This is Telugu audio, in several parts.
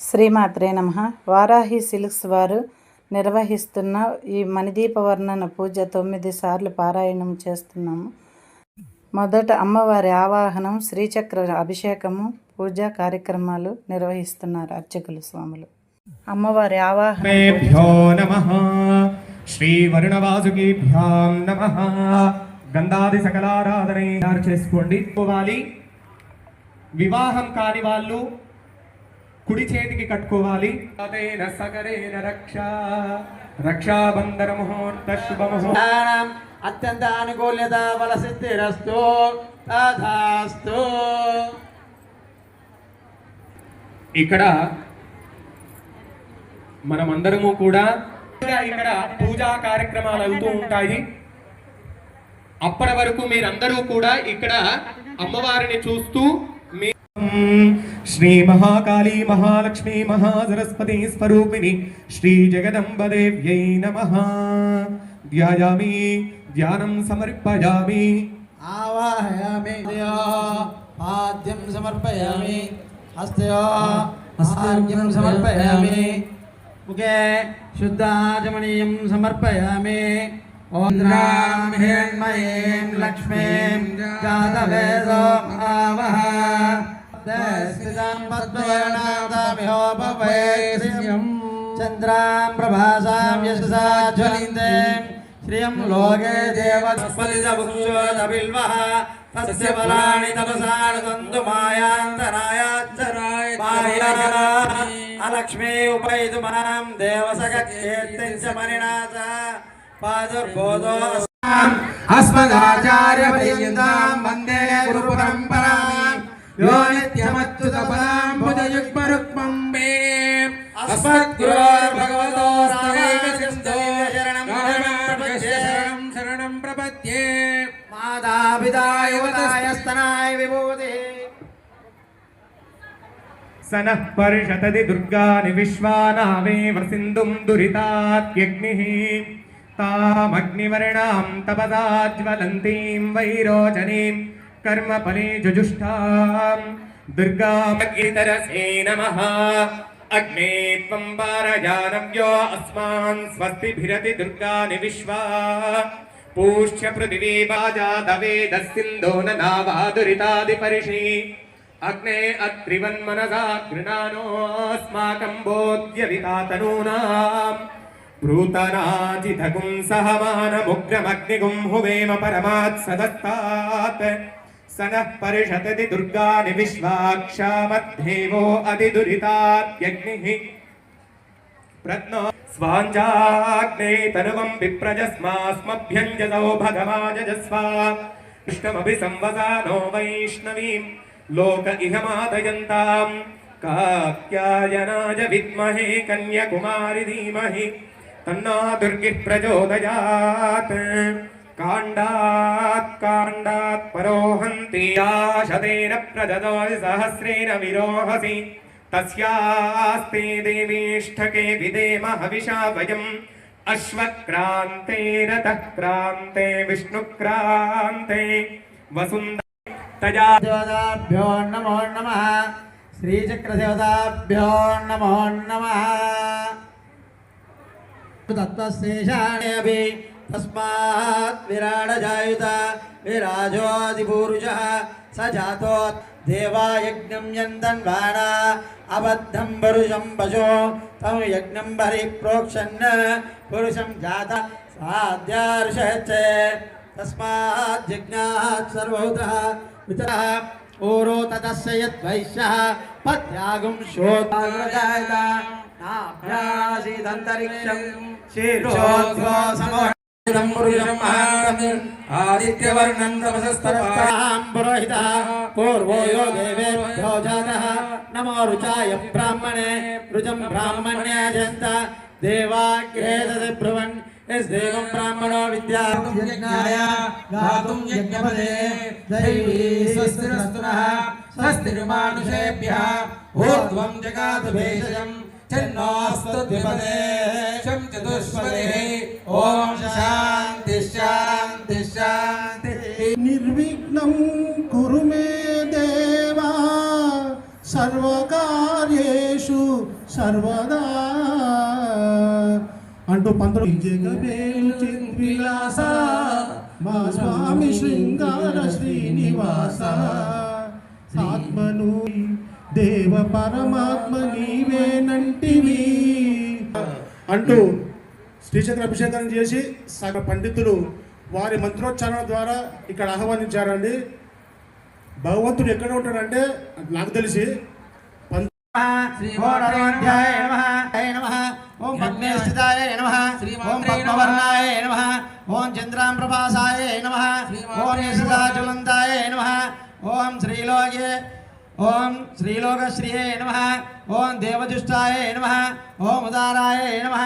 శ్రీమాత్రే నమ. వారాహి సిల్క్స్ వారు నిర్వహిస్తున్న ఈ మణిదీప వర్ణన పూజ తొమ్మిది సార్లు పారాయణం చేస్తున్నాము. మొదట అమ్మవారి ఆవాహనం శ్రీచక్ర అభిషేకము పూజా కార్యక్రమాలు నిర్వహిస్తున్నారు అర్చకులు స్వాములు. అమ్మవారి ఆవాహన శ్రీ నమ. శ్రీవరుణవాసుకీభ్యాం నమ. గంధాది సకలారాధన చేసుకోండి. వివాహం కాని వాళ్ళు కుడి చేతికి కట్టుకోవాలి. అదేన రక్ష. రక్షాబంధన ముహూర్త అత్యంత అనుకూల్యత తథాస్తు. ఇక్కడ మనమందరము కూడా ఇక్కడ పూజా కార్యక్రమాలు అవుతూ ఉంటాయి. అప్పటి వరకు మీరందరూ కూడా ఇక్కడ అమ్మవారిని చూస్తూ మీ శ్రీ మహాకాళీ మహాలక్ష్మి మహాసరస్వతి స్వరూపిణి శ్రీ జగదంబదేవ్యై నమ ధ్యాయామి ధ్యానం సమర్పయామి ఆవాహయామి హస్తయో పాద్యం సమర్పయామి హస్తయో ఆర్ఘ్యం సమర్పయామి ముఖే శుద్ధాచమనీయం సమర్పయామి ఓం ద్రాం హిరణ్మయీం లక్ష్మీం चन्द्रां प्रभासां यशसा ज्वलिन्दे लोके देवफलितभुक्षोदबिल्वः तस्य बलानि तपसानुतन्तु मायान्तरायाचराय अलक्ष्मी उपैतु माँ देवसगकीर्तिं च मणिनाथ। पादुर्बोधो अस्मदाचार्यपर्यन्तां वंदे మణినాథ పాదుర్బోధో అస్మదాచార్య పర్యంతాం వందే గురు పరంపరాం యో నిత్యమచ్యుతపదాం భుజయుగ్మరుక్మం మే అస్మద్గురోర్భగవతో శరణం శరణం శరణం ప్రపద్యే మాతాపితాయ వదాయ कर्म फले जुजुष्ठा दुर्गा मगितरसे नमः। अग्ने जानव्यो अस्मा अस्मान् दुर्गा दुर्गानि विश्वा पूष्य पृथिवी वाजादवेदस्सिन्धो न नावादुरितादिपरिषि। अग्ने अत्रिवन्मनसा गृणानोऽस्माकं बोध्यविता सहमानमुग्रमग्निगुं हुवेम परमात् सनः परिषदति दुर्गानि विश्वाक्षामद्धेवो अधिदुरितात्यग्निः प्रत्नो स्वाञ्जाग्ने तनुवम् विप्रजस्मास्मभ्यञ्जसौ भगवाजस्वा कृष्णमभि संवसानो वैष्णवीम् लोक इह मादयन्ताम् कात्यायनाय विद्महे कन्याकुमारि धीमहि तन्ना दुर्गिः प्रचोदयात्। ఇహ మాదయంతాం కాత్యాయనాయ విద్మహే కన్యకుమారి ధీమహి తన్నా దుర్గిః ప్రచోదయాత్ కాండాత్ కాండాత్ పరోహంతి ఆశతేన ప్రదదాసి సహస్రేణ విరోహసి తస్యాస్తే దేవీష్ఠకే విదేమ హవిషా వయం అశ్వక్రాంతే రతః క్రాంతే విష్ణుక్రాంతే तस्मात् विराडजायुत विराजोऽधिपूरुषः स जातो देवायज्ञं यन्दन्वाणा अबद्धं परुषं पशो तं यज्ञं बहि प्रोक्षन् पुरुषं जात साध्यार्षश्च तस्मात् यज्ञात् सर्वहुतः पितरः ऊरो ततस्य यद्वैश्यः पत्यागुं शोधायत नाभ्यासीदन्तरिक्षं शीर्षोद्भो समो పితరः ఓరో తతస్య యద్వైశ్యः పత్యాగం శోధాయత నాభ్యాసీదంతరిక్షం శీర్షోద్వో సమోహితం పురుషం మహాంతం ఆదిత్యవర్ణం తపసస్తరాం పురోహిత పూర్వో యో దేవేభ్యో జాతः నమో రుచాయ బ్రాహ్మణే రుచం బ్రాహ్మణ్యాజంత దేవాగ్రే తది బ్రువన్ యస్దేవం బ్రాహ్మణో విద్యా యజ్ఞాయ సర్వదా అంటూ పంతులు చిద్విలాస మా స్వామి శృంగార శ్రీనివాస. ఆత్మను దేవ పరమాత్మ నీవేనంటివి అంటూ శ్రీచక్ర అభిషేకం చేసి సగ పండితులు వారి మంత్రోచ్చారణ ద్వారా ఇక్కడ ఆహ్వానించారండి. భగవంతుడు ఎక్కడ ఉంటాడంటే నాకు తెలిసి పంత శ్రీమోఢరోధ్యాయ నమః. హే నమః. ఓం పద్మేష్ఠితాయ నమః. ఓం పద్మవర్ణాయ నమః. ఓం చంద్రాం ప్రభాసాయ నమః. ఓం నిశితాచులంతాయ నమః. ఓం శ్రీలోకే. ఓం శ్రీలోకశ్రిये నమః ఓం ఓం ఉదారాయ నమః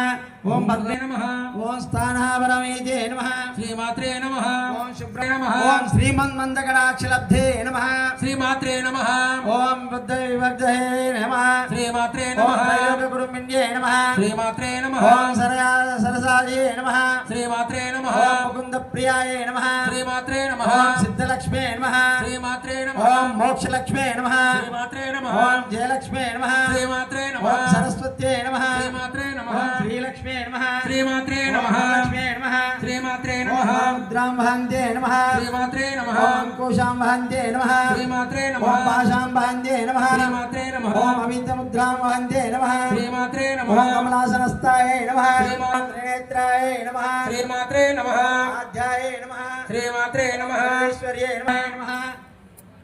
ఓం పద్మే నమః. ఓం స్థానాపరమేతే నమః. శ్రీమాత్రే నమః. ఓం శుభ్ర నమః. ఓం శ్రీమన్మందగడాక్షలబ్ధే నమః. శ్రీమాత్రే నమః. ఓం బుద్ధ విభక్తయే నమః. శ్రీమాత్రే ఓం నమః. త్రైలోక్యకుటుంబిన్యే నమః. శ్రీమాత్రే నమః. ఓం సరయా సరసాయే నమః. శ్రీమాత్రే నమః. ఓం ముకుంద ప్రియాయే నమః. శ్రీమాత్రే నమః. ఓం సిద్ధలక్ష్మే నమః. శ్రీమాత్రే నమః. ఓం మోక్షలక్ష్మే నమః. శ్రీమాత్రే నమః. ఓం జయలక్ష్మే నమః. శ్రీమాత్రే నమః సరస్వత్యే నమః శ్రీమాత్రే నమః శ్రీలక్ష్మే నమః శ్రీమాత్రే నమః లక్ష్మే నమః శ్రీమాత్రే నమః ముద్రాం వహంతే నమః శ్రీమాత్రే నమః ఓం కోశాం వహంతే నమః శ్రీమాత్రే నమః పాశాం వహంతే నమః శ్రీమాత్రే నమః ఓం అమితముద్రాం వహంతే నమః శ్రీమాత్రే ఓం నమః కమలాసనస్థాయ నమః శ్రీమాత్రే నమః ఆధ్యాయ నమః శ్రీమాత్రే నమః ఈశ్వర్యే నమః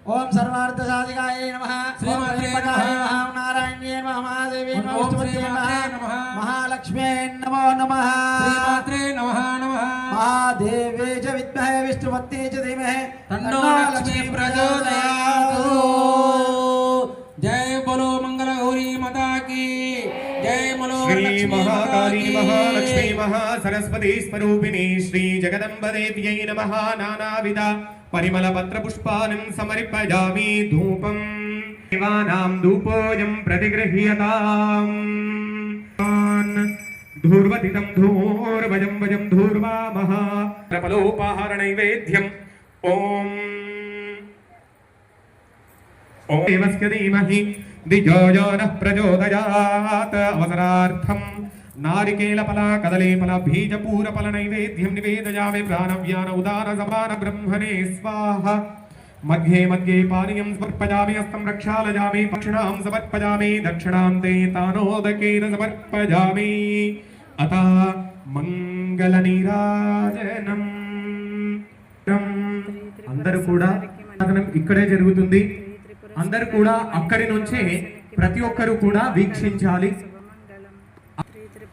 ఓం సర్వార్థ సాధికాయ నమః. త్రయంబకాయ నమః. నారాయణ్యే నమః. మహాదేవి నమః. శ్రీమాత్రే నమః. మహాలక్ష్మే నమో నమః. శ్రీమాత్రే నమః నమః. మహాదేవే చ విద్మహే విష్ణుపత్యే చ ధీమహి. తన్నో లక్ష్మీ ప్రచోదయాతు. మహాకాళీ కీ. మహాలక్ష్మీ మహాసరస్వతి స్వరూపిణి శ్రీ జగదంబదేవ్యై నమః నానావిధ పరిమళ పత్ర పుష్పానం సమర్పయామి ధూపం. దేవానాం ధూపోయం ప్రతిగృహ్యతాం. ధూర్వతితం ధూర్వజం వజం ధూర్వామః. ప్రపలోపాహార నైవేద్యం ఓం. ఓం. దేవస్య ధీమహి. ధిజో యో నః ప్రచోదయాత్ అవసరార్థం నారికేళఫల కదలీఫల బీజపూరఫల నైవేద్యం నివేదయామి ప్రాణవ్యాన ఉదాన సమాన బ్రహ్మణే స్వాహ మధ్యే మధ్యే పానీయం సమర్పయామి హస్తం రక్షాలయామి పక్షిణాం సమర్పయామి దక్షిణాంతే తానోదకేన సమర్పయామి అత మంగళ నీరాజనం అందరూ కూడా ఇక్కడే జరుగుతుంది. అందరు కూడా అక్కడి నుంచే ప్రతి ఒక్కరు కూడా వీక్షించాలి.